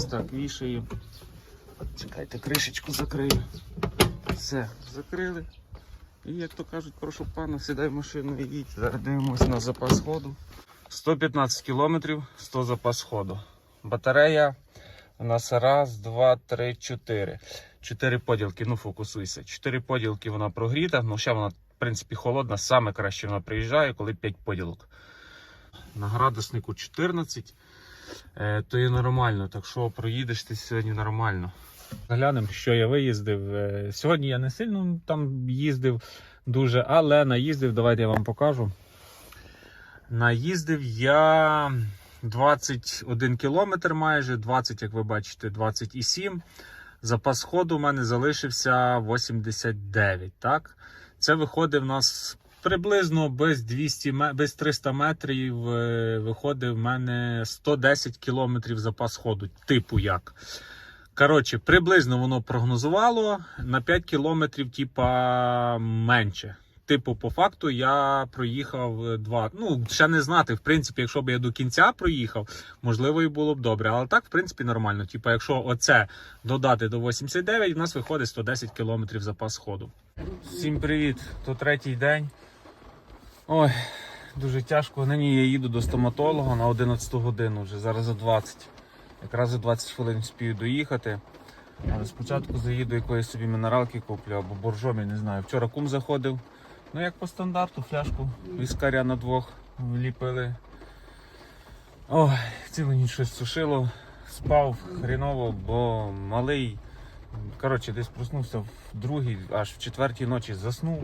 Ось так вішаю. Чекайте, кришечку закрию. Все, закрили. І як то кажуть, прошу пана, сідай в машину і їдь. Зараз дивимось на запас ходу. 115 кілометрів, 100 запас ходу. Батарея у нас раз, два, три, чотири. Чотири поділки, ну фокусуйся. Чотири поділки вона прогріта, ну ще вона, в принципі, холодна. Саме краще вона приїжджає, коли 5 поділок. На градуснику 14, е, то є нормально. Так що проїдеш ти сьогодні нормально. Глянемо, що я виїздив. Е, Сьогодні я не сильно там їздив дуже, але наїздив, давайте я вам покажу. Наїздив я 21 кілометр майже, 20, як ви бачите, 20,7. Запас ходу у мене залишився 89. Так? Це виходить в нас приблизно без 200, ме- без 300 метрів. е, Виходить в мене 110 кілометрів запас ходу. Типу як. Коротше, приблизно воно прогнозувало на 5 кілометрів, типа, менше. Типу, по факту я проїхав е, два. Ну, ще не знати. В принципі, якщо б я до кінця проїхав, можливо, і було б добре. Але так, в принципі, нормально. Типу, якщо оце додати до 89, у нас виходить 110 кілометрів запас ходу. Всім привіт! То третій день. Ой, дуже тяжко. Нині я їду до стоматолога на 11 годину, вже зараз за 20. Якраз за 20 хвилин спію доїхати. Але спочатку заїду якоїсь собі мінералки куплю або боржомі, не знаю. Вчора кум заходив. Ну як по стандарту, фляжку віскаря на двох вліпили. Ой, цілу ніч щось сушило. Спав хріново, бо малий. Коротше, десь проснувся в другій, аж в четвертій ночі заснув.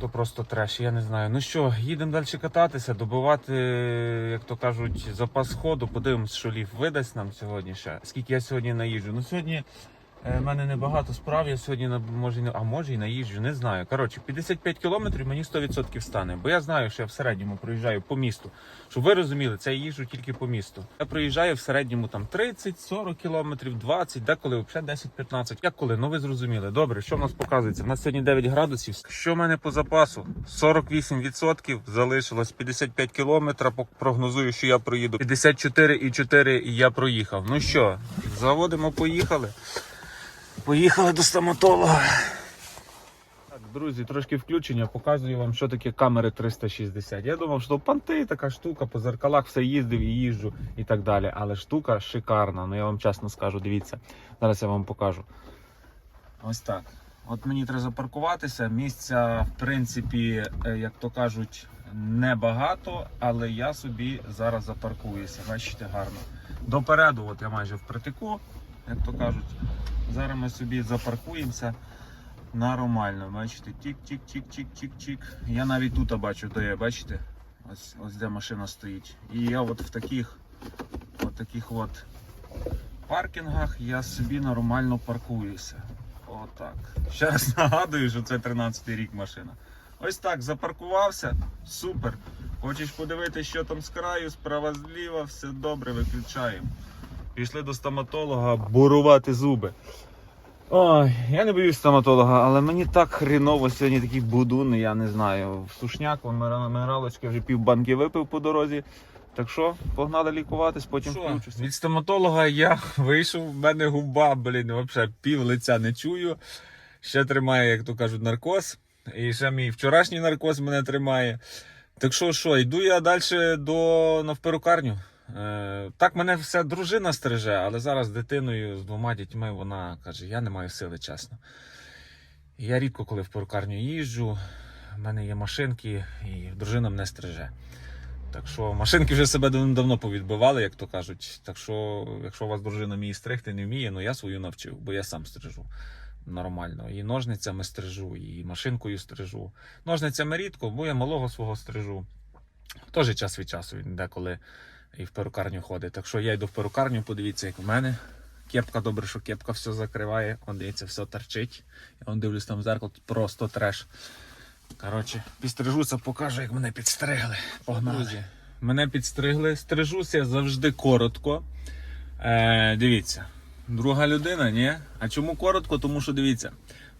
То просто треш, я не знаю. Ну що, їдемо далі кататися, добивати, як то кажуть, запас ходу. Подивимось, що ліф видасть нам сьогодні ще. Скільки я сьогодні наїжджу. Ну сьогодні е, в мене небагато справ. Я сьогодні на- може, а може і наїжджу, не знаю. Коротше, 55 кілометрів мені 100% стане. Бо я знаю, що я в середньому проїжджаю по місту. Щоб ви розуміли, це я їжджу тільки по місту. Я проїжджаю в середньому там 30-40 кілометрів, 20, деколи взагалі 10-15. Як коли? Ну ви зрозуміли. Добре, що в нас показується? У нас сьогодні 9 градусів. Що в мене по запасу? 48% залишилось 55 кілометрів. Прогнозую, що я проїду 54,4 і я проїхав. Ну що, заводимо, поїхали. Поїхали до стоматолога. Так, друзі, трошки включення. Показую вам, що таке камери 360. Я думав, що понти така штука, по зеркалах все їздив і їжджу і так далі. Але штука шикарна. Ну я вам чесно скажу, дивіться. Зараз я вам покажу. Ось так. От мені треба запаркуватися. Місця, в принципі, е, як то кажуть, небагато, але я собі зараз запаркуюся. Бачите, гарно. Допереду, от я майже впритику, як то кажуть. Зараз ми собі запаркуємося нормально. Бачите, тік-тік-тік-тік-тік-тік. Я навіть тут бачу, де є, бачите? Ось, ось де машина стоїть. І я от в таких, от таких от паркінгах я собі нормально паркуюся. Отак. Ще раз нагадую, що це 13-й рік машина. Ось так, запаркувався. Супер. Хочеш подивитися, що там з краю, справа зліва, все добре, виключаємо. Пішли до стоматолога бурувати зуби. Ой, я не боюсь стоматолога, але мені так хріново сьогодні такі будуни, я не знаю. В сушняк, минералочки вже пів банки випив по дорозі. Так що, погнали лікуватись, потім включуся. Від стоматолога я вийшов, в мене губа, блін, взагалі пів лиця не чую. Ще тримає, як то кажуть, наркоз. І ще мій вчорашній наркоз мене тримає. Так що, що, йду я далі до на перукарню. Е, так мене все дружина стриже, але зараз з дитиною, з двома дітьми, вона каже, я не маю сили, чесно. Я рідко коли в перукарню їжджу, в мене є машинки, і дружина мене стриже. Так що машинки вже себе давно повідбивали, як то кажуть. Так що, якщо у вас дружина вміє стригти, не вміє, ну я свою навчив, бо я сам стрижу нормально. І ножницями стрижу, і машинкою стрижу. Ножницями рідко, бо я малого свого стрижу. Теж час від часу деколи і в перукарню ходить. Так що я йду в перукарню, подивіться, як у мене. Кепка, добре, що кепка все закриває. Он дивіться, все торчить. Я он дивлюсь там в зеркало, тут просто треш. Коротше, підстрижуся, покажу, як мене підстригли. Погнали. Друзі, мене підстригли. Стрижуся завжди коротко. Е, дивіться, друга людина, ні? А чому коротко? Тому що дивіться,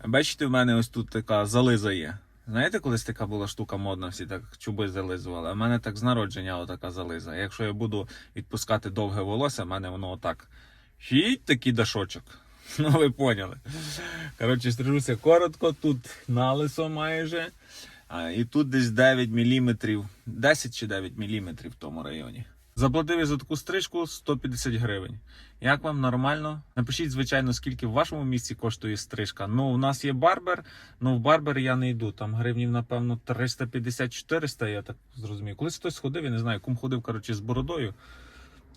бачите, в мене ось тут така зализа є. Знаєте, колись така була штука модна, всі так чуби зализували. А в мене так з народження отака зализа. Якщо я буду відпускати довге волосся, в мене воно отак. Фіть такий дашочок. Ну, ви поняли. Коротше, стрижуся коротко, тут налисо майже. А, і тут десь 9 мм, 10 чи 9 мм в тому районі. Заплатив я за таку стрижку 150 гривень. Як вам нормально? Напишіть, звичайно, скільки в вашому місці коштує стрижка. Ну, у нас є барбер, ну в барбер я не йду. Там гривнів, напевно, 350-400, я так зрозумів. Колись хтось ходив, я не знаю, кум ходив, коротше, з бородою.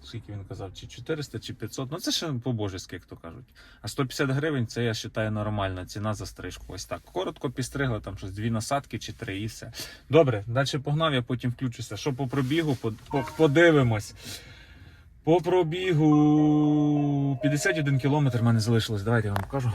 Скільки він казав, чи 400, чи 500. Ну це ще по-божески, як то кажуть. А 150 гривень це я вважаю нормальна ціна за стрижку. Ось так. Коротко підстригли, там щось дві насадки чи три, і все. Добре, далі погнав, я потім включуся. Що по пробігу, по- по- подивимось. По пробігу 51 кілометр в мене залишилось. Давайте я вам покажу.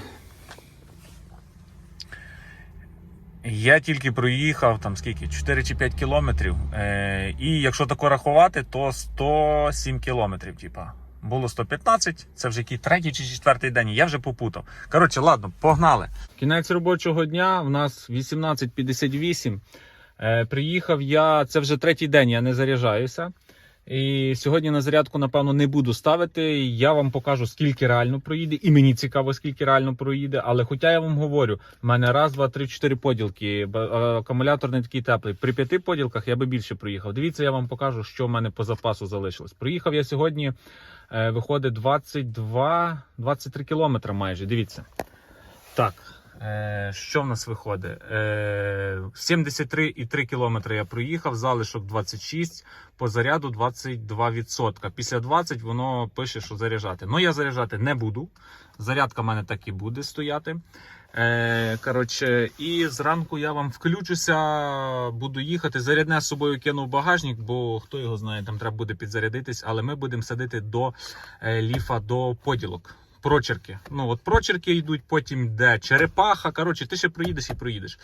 Я тільки проїхав там скільки? 4 чи 5 кілометрів. Е, і якщо тако рахувати, то 107 кілометрів. Типа. Було 115, це вже який третій чи четвертий день. Я вже попутав. Коротше, ладно, погнали. Кінець робочого дня в нас 18.58. Е, приїхав я, це вже третій день, я не заряджаюся. І сьогодні на зарядку, напевно, не буду ставити. Я вам покажу, скільки реально проїде, і мені цікаво, скільки реально проїде. Але хоча я вам говорю, в мене раз, два, три, чотири поділки. б- Акумулятор не такий теплий. При п'яти поділках я би більше проїхав. Дивіться, я вам покажу, що в мене по запасу залишилось. Проїхав я сьогодні, е, виходить 22, 23 кілометри майже. Дивіться. Так. Е, що в нас виходить? Е, 73,3 кілометри я проїхав, залишок 26, по заряду 22%. Після 20 воно пише, що заряджати. Ну я заряджати не буду. Зарядка в мене так і буде стояти. Е, коротше, і зранку я вам включуся, буду їхати. Зарядне з собою кину в багажник, бо хто його знає, там треба буде підзарядитись, але ми будемо садити до е, ліфа до поділок. Прочерки. Ну от прочерки йдуть, потім йде черепаха. Коротше, ти ще проїдеш і проїдеш.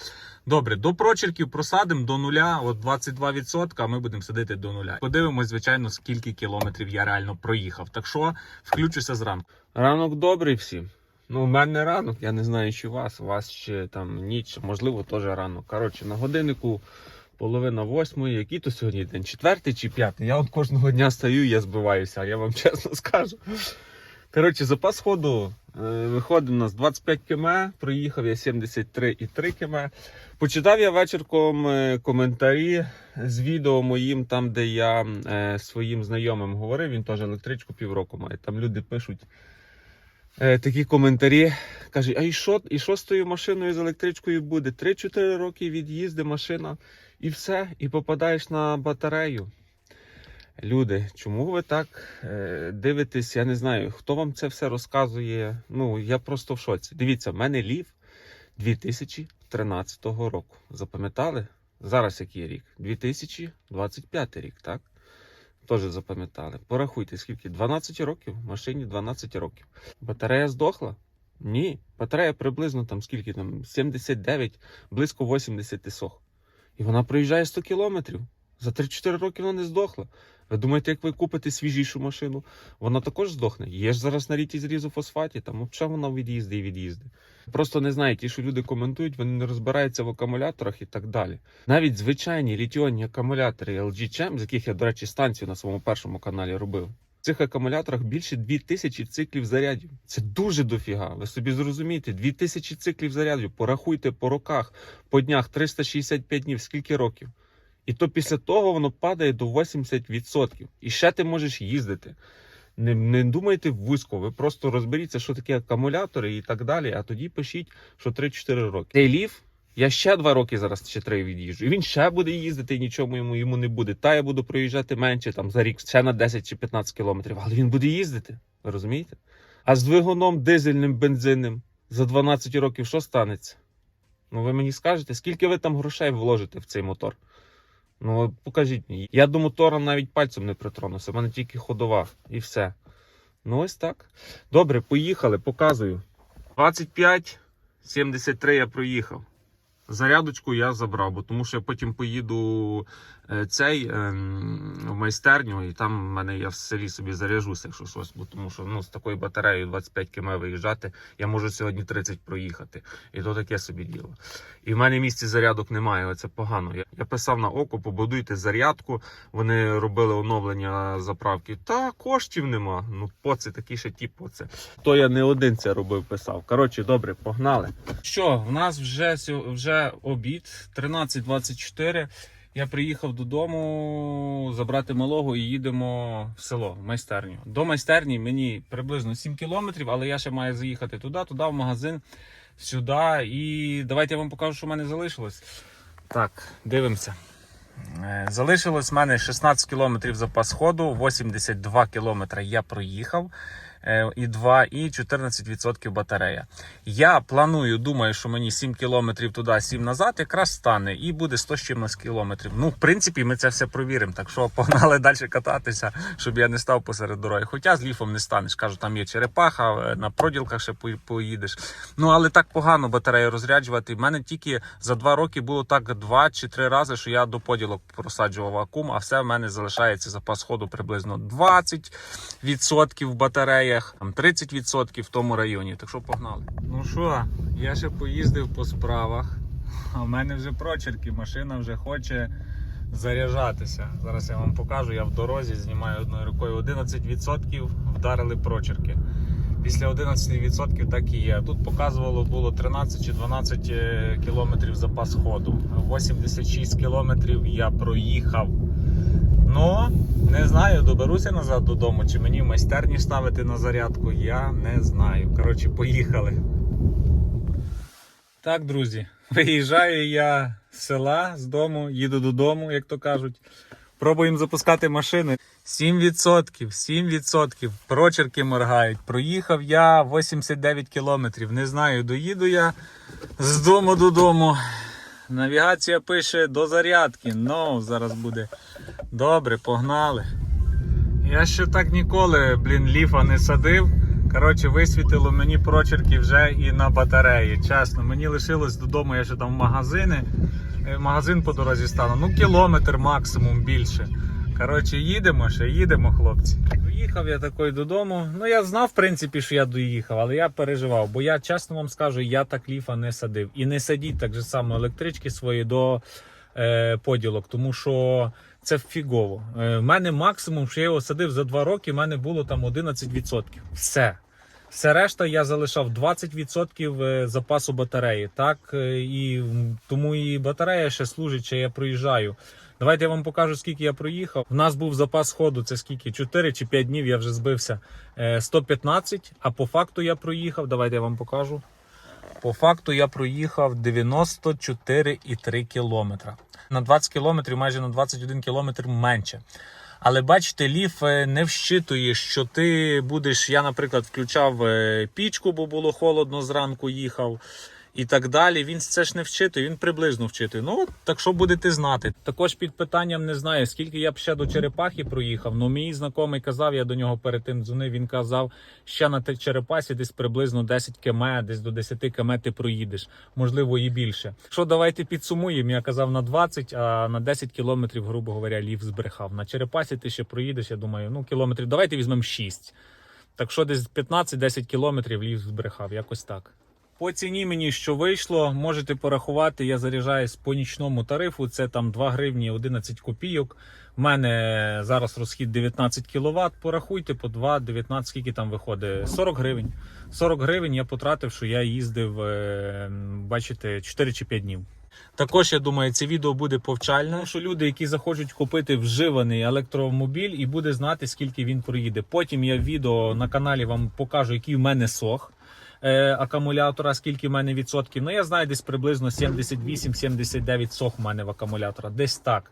Добре, до прочерків просадимо до нуля, от 22%, а ми будемо садити до нуля. Подивимось, звичайно, скільки кілометрів я реально проїхав. Так що включуся зранку. Ранок добрий всім. Ну, у мене ранок, я не знаю, чи у вас. У вас ще там ніч, можливо, теж ранок. Коротше, на годиннику половина восьмої. Який то сьогодні день? Четвертий чи п'ятий? Я от кожного дня стаю, я збиваюся, я вам чесно скажу. Коротше, запас ходу е, виходить у нас 25 км, проїхав я 73,3 км. Почитав я вечірком е, коментарі з відео моїм, там, де я е, своїм знайомим говорив, він теж електричку півроку має. Там люди пишуть е, такі коментарі. Кажуть, а і що, і що з тою машиною з електричкою буде? 3-4 роки від'їзди машина і все, і попадаєш на батарею. Люди, чому ви так е, дивитесь? Я не знаю, хто вам це все розказує. Ну, я просто в шоці. Дивіться, в мене лів 2013 року. Запам'ятали? Зараз який рік? 2025 рік, так? Теж запам'ятали. Порахуйте, скільки? 12 років, машині 12 років. Батарея здохла? Ні. Батарея приблизно там скільки там? 79, близько 80 сох. І вона проїжджає 100 кілометрів. За 3-4 роки вона не здохла. Ви думаєте, як ви купите свіжішу машину, вона також здохне. Є ж зараз на літі зрізу фосфаті, там взагалі вона від'їзди і від'їзди. Просто не знаю, ті, що люди коментують, вони не розбираються в акумуляторах і так далі. Навіть звичайні літіонні акумулятори LG Chem, з яких я, до речі, станцію на своєму першому каналі робив. В цих акумуляторах більше 2000 циклів зарядів. Це дуже дофіга. Ви собі зрозумієте, 2000 циклів зарядів. Порахуйте по роках, по днях 365 днів, скільки років. І то після того воно падає до 80%. І ще ти можеш їздити. Не, не думайте вузько, ви просто розберіться, що таке акумулятори і так далі. А тоді пишіть, що 3-4 роки. Цей лів, я ще 2 роки зараз ще 3 від'їжджу. І він ще буде їздити, і нічого йому, йому не буде. Та я буду проїжджати менше там за рік, ще на 10 чи 15 кілометрів, але він буде їздити. Ви розумієте? А з двигуном дизельним, бензинним за 12 років що станеться? Ну ви мені скажете, скільки ви там грошей вложите в цей мотор? Ну, покажіть мені. Я до мотора навіть пальцем не притронувся, в мене тільки ходова і все. Ну, ось так. Добре, поїхали, показую. 25,73 я проїхав. Зарядочку я забрав, бо тому що я потім поїду цей ем, в майстерню, і там в мене я в селі собі заряжуся, якщо щось, бо тому що ну, з такою батареєю 25 км виїжджати, я можу сьогодні 30 проїхати. І то таке собі діло. І в мене місці зарядок немає, це погано. Я, писав на око, побудуйте зарядку. Вони робили оновлення заправки. Та коштів нема. Ну, поце такий ще ті поце. То я не один це робив, писав. Коротше, добре, погнали. Що, в нас вже, вже обід 13.24. Я приїхав додому забрати малого і їдемо в село, в майстерню. До майстерні мені приблизно 7 кілометрів, але я ще маю заїхати туди, туди, в магазин, сюди. І давайте я вам покажу, що в мене залишилось. Так, дивимося. Е, Залишилось в мене 16 кілометрів запас ходу, 82 кілометри я проїхав. Е, І 2, і 14% батарея. Я планую, думаю, що мені 7 кілометрів туди, 7 назад, якраз стане, і буде 100 з чимось кілометрів. Ну, в принципі, ми це все провіримо. Так що погнали далі кататися, щоб я не став посеред дороги. Хоча з ліфом не станеш. Кажу, там є черепаха, е, на проділках ще поїдеш. Ну але так погано батарею розряджувати. В мене тільки за два роки було так два чи три рази, що я до поділок просаджував акум, а все в мене залишається запас ходу приблизно 20% в батареях, там 30% в тому районі. Так що погнали. Ну що, я ще поїздив по справах. А в мене вже прочерки, машина вже хоче заряджатися. Зараз я вам покажу. Я в дорозі знімаю одною рукою. 11% вдарили прочерки. Після 11% так і є. Тут показувало було 13 чи 12 е, кілометрів запас ходу. 86 кілометрів я проїхав. Ну, не знаю, доберуся назад додому, чи мені в майстерні ставити на зарядку, я не знаю. Коротше, поїхали. Так, друзі, виїжджаю я з села, з дому, їду додому, як то кажуть. Пробуємо запускати машини. 7%, 7%. Прочерки моргають. Проїхав я 89 кілометрів. Не знаю, доїду я з дому додому. Навігація пише до зарядки. Ну, зараз буде. Добре, погнали. Я ще так ніколи, блін, ліфа не садив. Коротше, висвітило мені прочерки вже і на батареї. Чесно, мені лишилось додому, я ще там в магазини. Е, Магазин по дорозі стану. Ну, кілометр максимум більше. Коротше, їдемо ще, їдемо, хлопці. Доїхав я такий додому. Ну, я знав, в принципі, що я доїхав, але я переживав, бо я чесно вам скажу, я так ліфа не садив. І не садіть так же само електрички свої до поділок, тому що це фігово. Е, в мене максимум, що я його садив за 2 роки, в мене було там 11%. Все. Все решта я залишав 20% е, запасу батареї. Так, е, і тому і батарея ще служить, що я проїжджаю. Давайте я вам покажу, скільки я проїхав. У нас був запас ходу, це скільки? 4 чи 5 днів я вже збився. Е, 115, а по факту я проїхав. Давайте я вам покажу. По факту я проїхав 94,3 кілометра. На 20 кілометрів, майже на 21 кілометр менше. Але бачите, ліф е, не вщитує, що ти будеш. Я, наприклад, включав е, пічку, бо було холодно зранку їхав. І так далі. Він це ж не вчитує, він приблизно вчитує. Ну, от, так що будете знати. Також під питанням не знаю, скільки я б ще до Черепахи проїхав. Ну, мій знайомий казав, я до нього перед тим дзвонив, він казав, ще на Черепасі десь приблизно 10 км, десь до 10 км ти проїдеш, можливо, і більше. Що давайте підсумуємо. Я казав на 20, а на 10 кілометрів, грубо говоря, лів збрехав. На Черепасі ти ще проїдеш, я думаю, ну кілометрів. Давайте візьмемо 6. Так що десь 15-10 кілометрів лів збрехав, якось так. По ціні мені що вийшло, можете порахувати. Я заряджаюсь по нічному тарифу. Це там 2 гривні 11 копійок. У мене зараз розхід 19 кВт. Порахуйте по 2, 19, скільки там виходить? 40 гривень. 40 гривень я потратив, що я їздив, е, бачите, 4 чи 5 днів. Також я думаю, це відео буде повчальне, що люди, які захочуть купити вживаний електромобіль, і буде знати, скільки він проїде. Потім я відео на каналі вам покажу, який в мене сох е, акумулятора, скільки в мене відсотків. Ну я знаю, десь приблизно 78-79 сох в мене в акумулятора. Десь так.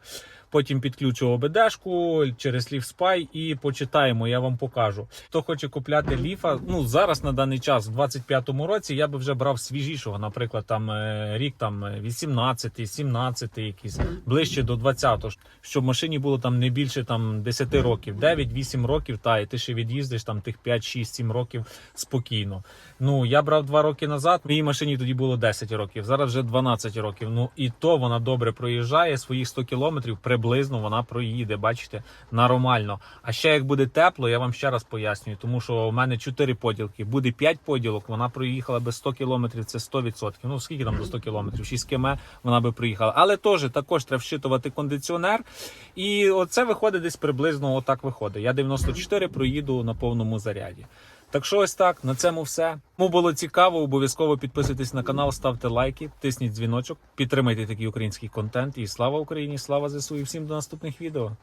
Потім підключу ОБДшку через LeafSpy і почитаємо, я вам покажу. Хто хоче купляти ліфа, ну зараз на даний час, в 25-му році, я би вже брав свіжішого, наприклад, там е, рік там 18, 17 якийсь, ближче до 20-го, щоб машині було там не більше там 10 років, 9-8 років, та і ти ще від'їздиш там тих 5, 6, 7 років спокійно. Ну я брав 2 роки назад, моїй машині тоді було 10 років, зараз вже 12 років. Ну і то вона добре проїжджає своїх 100 кілометрів приблизно. Приблизно вона проїде, бачите, нормально. А ще як буде тепло, я вам ще раз пояснюю, тому що у мене 4 поділки, буде 5 поділок, вона проїхала би 100 кілометрів, це 100%. Ну скільки там до 100 кілометрів? 6 км вона би приїхала. Але теж також треба вщитувати кондиціонер. І оце виходить десь приблизно отак виходить. Я 94 проїду на повному заряді. Так що ось так, на цьому все. Кому було цікаво, обов'язково підписуйтесь на канал, ставте лайки, тисніть дзвіночок, підтримайте такий український контент. І слава Україні, слава ЗСУ і всім до наступних відео.